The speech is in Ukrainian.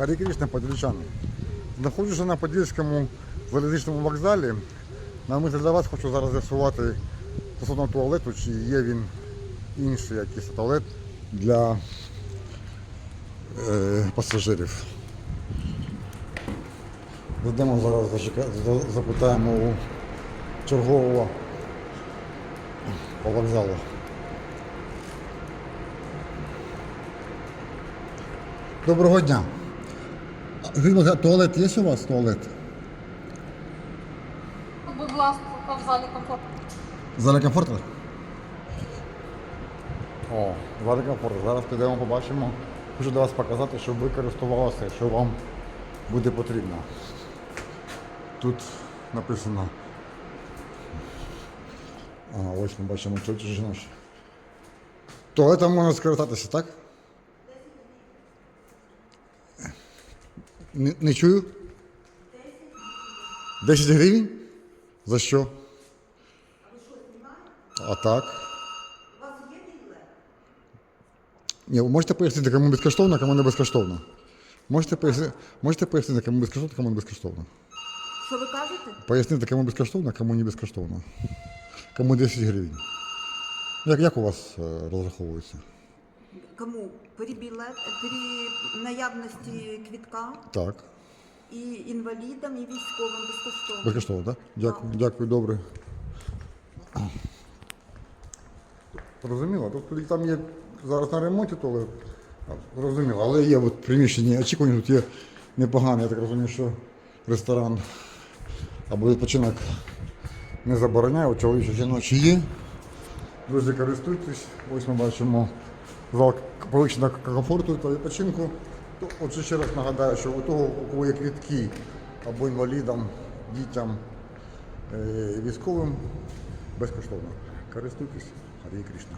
Харі Кришна, подільчани. Знаходжуся на Подільському залізничному вокзалі. На мислі для вас хочу зараз з'ясувати стосовно туалету, чи є він інший якийсь туалет для е, пасажирів. Зайдемо зараз, запитаємо у чергового по вокзалу. Доброго дня. Скажіть, туалет є у вас туалет? Будь ласка, в залі комфортно. Залі комфортно? О, залі комфортно. Зараз підемо побачимо. Хочу до вас показати, щоб ви користувалися, що вам буде потрібно. Тут написано. А, ось ми бачимо чоловічі жіночі. Туалетом можна скористатися, так? Не, не чую? 10 гривень? За що? А так? Ні, ви можете пояснити, кому безкоштовно, кому не безкоштовно? Можете пояснити, можете пояснити, кому безкоштовно, кому не безкоштовно? Що ви кажете? Пояснити, кому безкоштовно, кому не безкоштовно. Кому 10 гривень. Як, як у вас е, розраховується? Кому? При, білет, при наявності квітка Так. і інвалідам, і військовим безкоштовно. Безкоштовно, так? Дякую, дякую, добре. Зрозуміло. Тобто там є зараз на ремонті, то але зрозуміло. Але є от приміщення очікування, тут є непогане, я так розумію, що ресторан або відпочинок не забороняє, чоловічі жіночі є. Друзі, користуйтесь. Ось ми бачимо зал повищеного комфорту та відпочинку. Отже, ще раз нагадаю, що у того, у кого є квітки або інвалідам, дітям, е, військовим безкоштовно. Користуйтесь, Харі Кришна.